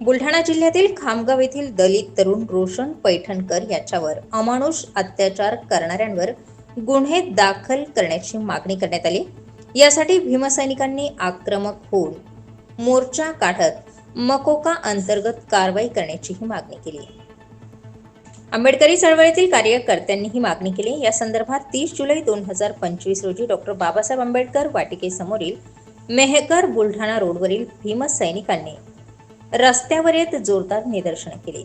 बुलढाणा जिल्ह्यातील खामगाव येथील दलित तरुण रोशन पैठणकर याच्यावर अमानुष अत्याचार करणाऱ्यांवर गुन्हे दाखल करण्याची मागणी करण्यात आली. यासाठी भीमसैनिकांनी आक्रमक होऊन मोर्चा काढत मकोका अंतर्गत कारवाई करण्याचीही मागणी केली. आंबेडकरी चळवळीतील कार्यकर्त्यांनी ही मागणी केली. या संदर्भात तीस जुलै दोन हजार पंचवीस रोजी डॉक्टर बाबासाहेब आंबेडकर वाटिकेसमोरील मेहकर बुलढाणा रोडवरील भीमसैनिकांनी रस्त्यावर येत जोरदार निदर्शनं केली.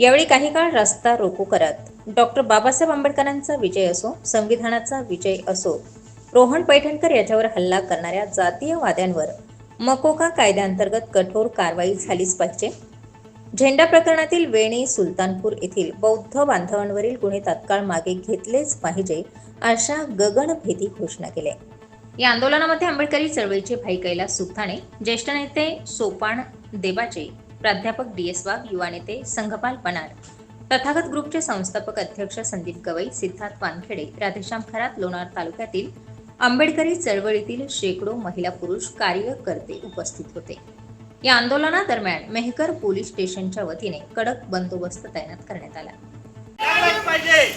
यावेळी काही काळ रस्ता रोको करत डॉक्टर बाबासाहेब आंबेडकरांचा विजय असो संविधानाचा विजय असो रोहन पैठणकर याच्यावर हल्ला करणाऱ्या जातीयवाद्यांवर मकोका कायद्याअंतर्गत कठोर कारवाई झालीच पाहिजे. झेंडा प्रकरणातील वेणी सुलतानपूर येथील बौद्ध बांधवांवरील गुन्हे तात्काळ मागे घेतलेच पाहिजे अशा गगनभेदी घोषणा केल्या. या आंदोलनामध्ये आंबेडकरी चळवळीचे भाई कैलास सुखाणे ज्येष्ठ नेते सोपान देबाचे प्राध्यापक डी एस वाघ युवा नेते संघपाल पनार. तथागत ग्रुपचे संस्थापक अध्यक्ष संदीप गवई सिद्धार्थ वानखेडे राधेश्याम खरात लोणार तालुक्यातील आंबेडकरी चळवळीतील शेकडो महिला पुरुष कार्यकर्ते उपस्थित होते. या आंदोलनादरम्यान मेहकर पोलीस स्टेशनच्या वतीने कडक बंदोबस्त तैनात करण्यात आला. पाहिजे.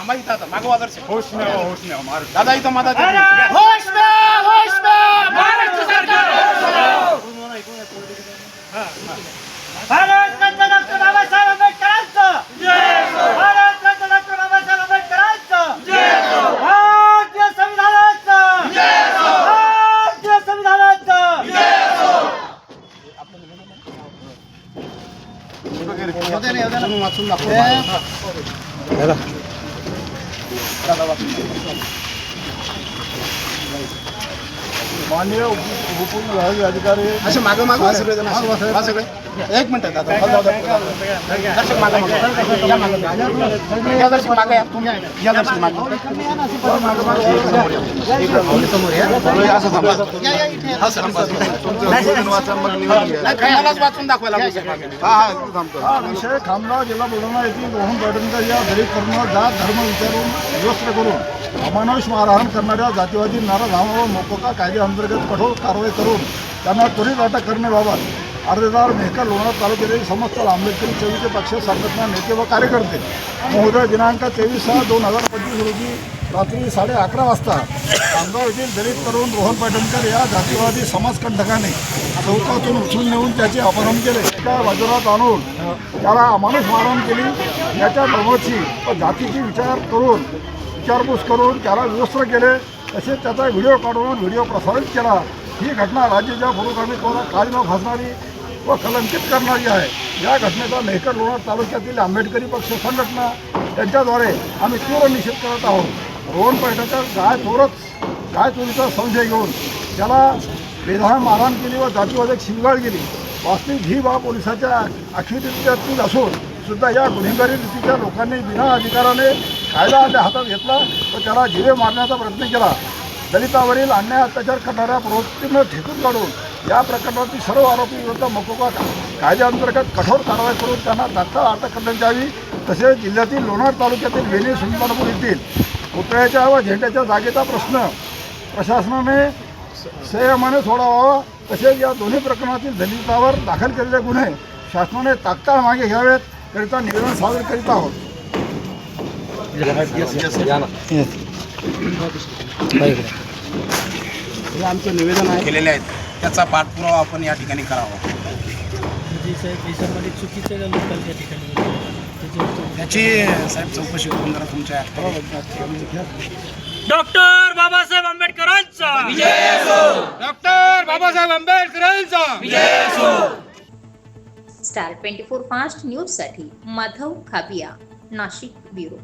थांबा इथं आता. मागवा आदर्श होश नाही हो, होश मार. दादा इथं माझा होश में होश में महाराष्ट्र सरकार! भारत रत्न डॉक्टर बाबासाहेब आंबेडकरांचं! भारत रत्न डॉक्टर बाबासाहेब आंबेडकरांचं! भारतीय संविधानाचं! भारतीय संविधानाचं! वाचून दाखव. माननीय उप उपविभागीय अधिकारी असे मागं मागं सगळे सगळे एक मिनिट दादा जाऊ द्या. दर्शक मागं मागं. या मागं. या दर्शक मागं या. तुम्ही या दर्शक मागं. समोर या. इकडं समोर या. असं थांबा. वाचून दाखवायला. हा हा हा विषय खामगाव जिल्हा बुलढाणा येथील रोहन पैठणकर या दलित तरुणावर जात धर्म विचारून विवस्त्र करून अमानुष मारहाण करणाऱ्या जातीवादी नाराधामावर मोकोका कायद्याअंतर्गत कठोर कारवाई करून त्यांना त्वरित अटक करण्याबाबत अर्जदार मेहकर लोणार तालुक्यातील समस्त आंबेडकरी चवीचे पक्ष संघटना नेते व कार्यकर्ते. महोदय दिनांक तेवीस सहा दोन हजार पंचवीस रोजी रात्री साडे अकरा वाजता खामगाव येथील दलित तरुण रोहन पैठणकर या जातीवादी समाजकंटकाने चौकातून उचलून नेऊन त्याचे अपहरण केले. त्या बाजारात आणून त्याला अमानुष मारहाण केली. याच्या धर्माची व जातीची विचार करून विचारपूस करून त्याला विवस्त्र केले. तसेच त्याचा व्हिडिओ काढून व्हिडिओ प्रसारित केला. ही घटना राज्याच्या पुरोगामित्वाला काळीमा भासणारी व कलंकित करणारी आहे. या घटनेचा मेहकर लोणार तालुक्यातील आंबेडकरी पक्ष संघटना यांच्याद्वारे आम्ही तीव्र निषेध करत आहोत. रोहन पैठणकर गाय चोरच गाय चोरीचा संशय घेऊन त्याला बेधाळ मारहाण केली व जातीवादक शिंगाळ केली वास्तविक ही बाब पोलिसाच्या अखिरीत्यातील असून सुद्धा या गुन्हेगारी रीतीच्या लोकांनी बिना अधिकाराने कायदा आपल्या हातात घेतला व त्याला जिवे मारण्याचा प्रयत्न केला. दलितावरील अन्याय अत्याचार करणाऱ्या प्रवृत्तीनं ठेकून काढून या प्रकरणातील सर्व आरोपी विरुद्ध मकोका कायद्याअंतर्गत कठोर कारवाई करून त्यांना तात्काळ अटक करण्यात यावी. तसेच जिल्ह्यातील लोणार तालुक्यातील वेणी सुलतानपूर येथील पुतळ्याच्या व झेंड्याच्या जागेचा प्रश्न प्रशासनाने संयमाने सोडावा तसेच या दोन्ही प्रकरणातील दलितावर दाखल केलेले गुन्हे शासनाने तात्काळ मागे घ्यावेत करिता निवेदन सादर करीत आहोत. हे आमचं निवेदन आहे. केलेले आहेत. त्याचा पाठपुरावा आपण या ठिकाणी करावा. त्याची साहेब चौकशी करून जरा तुमच्या डॉक्टर बाबासाहेब आंबेडकरांचा. डॉक्टर बाबासाहेब आंबेडकरांचा. स्टार ट्वेंटी फोर फास्ट न्यूजसाठी माधव खाबिया नाशिक ब्युरो.